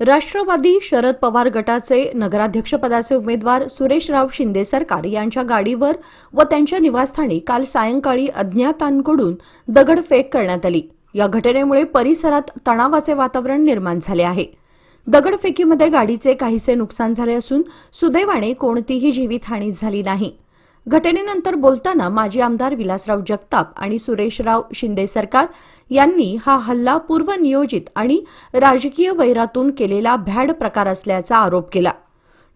राष्ट्रवादी शरद पवार गटाचे नगराध्यक्षपदाचे उमेदवार सुरेशराव शिंदे सरकार यांच्या गाडीवर व त्यांच्या निवासस्थानी काल सायंकाळी अज्ञातांकडून दगडफेक करण्यात आली. या घटनेमुळे परिसरात तणावाचे वातावरण निर्माण झाले आहे. दगडफेकीमध्ये गाडीचे काहीसे नुकसान झाले असून सुदैवाने कोणतीही जीवितहानी झाली नाही. घटनेनंतर बोलताना माजी आमदार विलासराव जगताप आणि सुरेशराव शिंदे सरकार यांनी हा हल्ला पूर्वनियोजित आणि राजकीय वैरातून केलेला भ्याड प्रकार असल्याचा आरोप केला.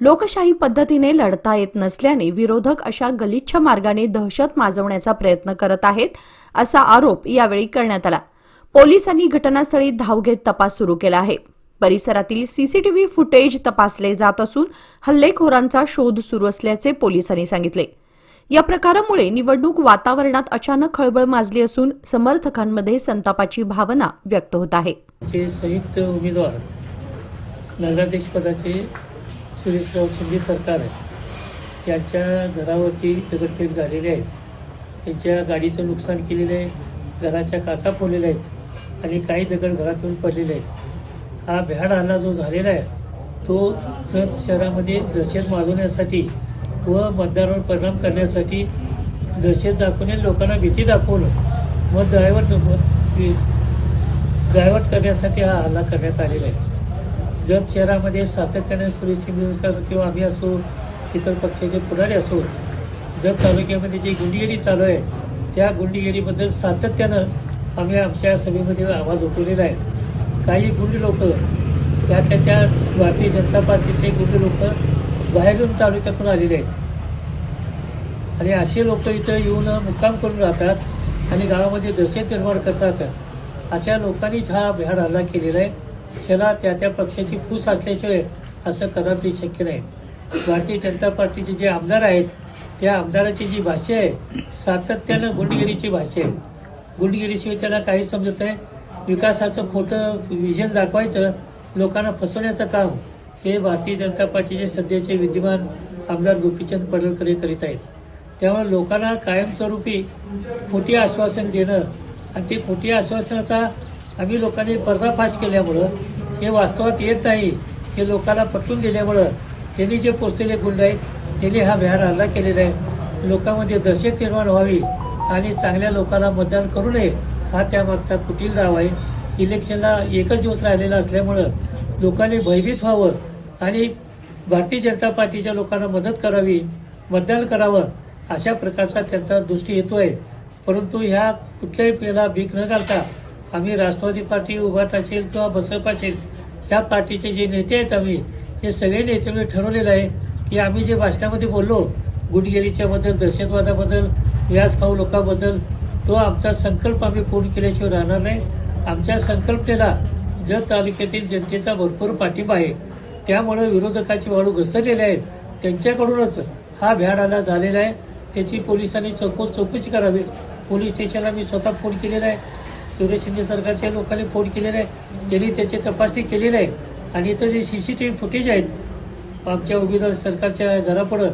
लोकशाही पद्धतीने लढता येत नसल्याने विरोधक अशा गलिच्छ मार्गाने दहशत माजवण्याचा प्रयत्न करत आहेत असा आरोप यावेळी करण्यात आला. पोलिसांनी घटनास्थळी धाव घेत तपास सुरू केला आहे. परिसरातील सीसीटीव्ही फुटेज तपासले जात असून हल्लेखोरांचा शोध सुरू असल्याचे पोलिसांनी सांगितले. या प्रकारामुळे निवडणूक वातावरणात अचानक खळबळ माजली असून समर्थकांमध्ये संतापाची भावना व्यक्त होत आहे. संयुक्त उमेदवार नगराध्यक्षपदाचे सुरेशराव शिंदे सरकार आहे. यांच्या घरावरती दगडफेक झालेली आहे त्यांच्या गाडीचं नुकसान केलेलं आहे. घराच्या काचा फोडलेल्या आहेत आणि काही दगड घरातून पडलेले आहेत. हा भ्याड हल्ला जो झालेला आहे तो जत शहरामध्ये दहशत माजवण्यासाठी व मतदारावर परिणाम करण्यासाठी दहशत दाखवणे लोकांना भीती दाखवून मत ड्रायव्हर दळवट करण्यासाठी हा हल्ला करण्यात आलेला आहे. जत शहरामध्ये सातत्याने सुरेश शिंदे सरकार किंवा आम्ही असो इतर पक्षाचे पुढारी असो जत तालुक्यामध्ये जी गुंडगिरी चालू आहे त्या गुंडगिरीबद्दल सातत्यानं आम्ही आमच्या सभेमध्ये आवाज उठवलेला आहे. काही गुंडी लोक त्या त्या त्या भारतीय जनता पार्टीचे गुंडी लोक बाहेरून तालुक्यातून आलेले आहेत. आणि असे लोक इथं येऊन मुक्काम करून राहतात आणि गावामध्ये दहशत निर्माण करतात. अशा लोकांनीच हा भ्याड हल्ला केलेला आहे. त्याला त्या त्या पक्षाची फूस असल्याशिवाय असं कदापि शक्य नाही. भारतीय जनता पार्टीचे जे आमदार आहेत त्या आमदाराची जी भाषा आहे सातत्यानं गुंडगिरीची भाषा आहे. गुंडगिरीशिवाय त्याला काही समजत नाही. विकासाचं खोटं विजन दाखवायचं लोकांना फसवण्याचं काम हे भारतीय जनता पार्टीचे सध्याचे विद्यमान आमदार गोपीचंद पडळकर हे करीत आहेत. त्यामुळे लोकांना कायमस्वरूपी खोटी आश्वासन देणं आणि ते खोटी आश्वासनाचा आम्ही लोकांनी पर्दाफाश केल्यामुळं हे वास्तवात येत नाही हे लोकांना पटवून दिल्यामुळं त्यांनी जे पोचलेले गुंड आहेत त्यांनी हा भ्याड हल्ला केलेला आहे. लोकांमध्ये दहशत निर्माण व्हावी आणि चांगल्या लोकांना मतदान करू नये हा त्यामागचा कुटील दाव आहे. इलेक्शनला एकच दिवस राहिलेला असल्यामुळं लोकांनी भयभीत व्हावं आणि भारतीय जनता पार्टीच्या लोकांना मदत करावी मतदान करावं अशा प्रकारचा त्यांचा दृष्टी येतो आहे परंतु ह्या कुठल्याही पेला भीक न घालता आम्ही राष्ट्रवादी पार्टी उभाट असेल किंवा बसप असेल ह्या पार्टीचे जे नेते आहेत आम्ही हे सगळे नेत्यांनी ठरवलेलं आहे की आम्ही जे भाषणामध्ये बोललो गुंडगिरीच्याबद्दल दहशतवादाबद्दल व्याज खाऊ लोकांबद्दल तो आमचा संकल्प आम्ही पूर्ण केल्याशिवाय राहणार नाही. आमच्या संकल्पनेला जत तालुक्यातील जनतेचा भरपूर पाठिंबा आहे. त्यामुळं विरोधकाची वाळू घसरलेली आहेत त्यांच्याकडूनच हा भ्याड आला झालेला आहे. त्याची पोलिसांनी चौकस चौकशी करावी. पोलीस स्टेशनला मी स्वतः फोन केलेला आहे. सुरेश शिंदे सरकारच्या लोकांनी फोन केलेला आहे. त्यांनी त्याची तपासणी केलेली आहे. आणि इथं जे C C T V footage आहेत आमच्या उमेदवार सरकारच्या घरापुढं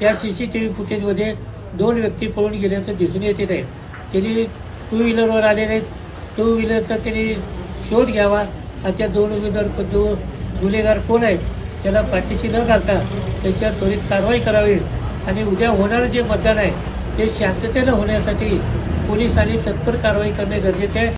त्या सी सी टी व्ही फुटेजमध्ये दोन व्यक्ती पळून गेल्याचं दिसून येते आहे. त्यांनी टू व्हीलरवर आलेले आहेत. टू व्हीलरचा त्यांनी शोध घ्यावा. आणि त्या दोन उमेदवार जो गुन्हेगार कोण आहेत त्याला पाठीशी न घालता त्याच्यावर त्वरित कारवाई करावी. आणि उद्या होणारं जे मतदान आहे ते शांततेनं होण्यासाठी पोलिसांनी तत्पर कारवाई करणे गरजेचे आहे.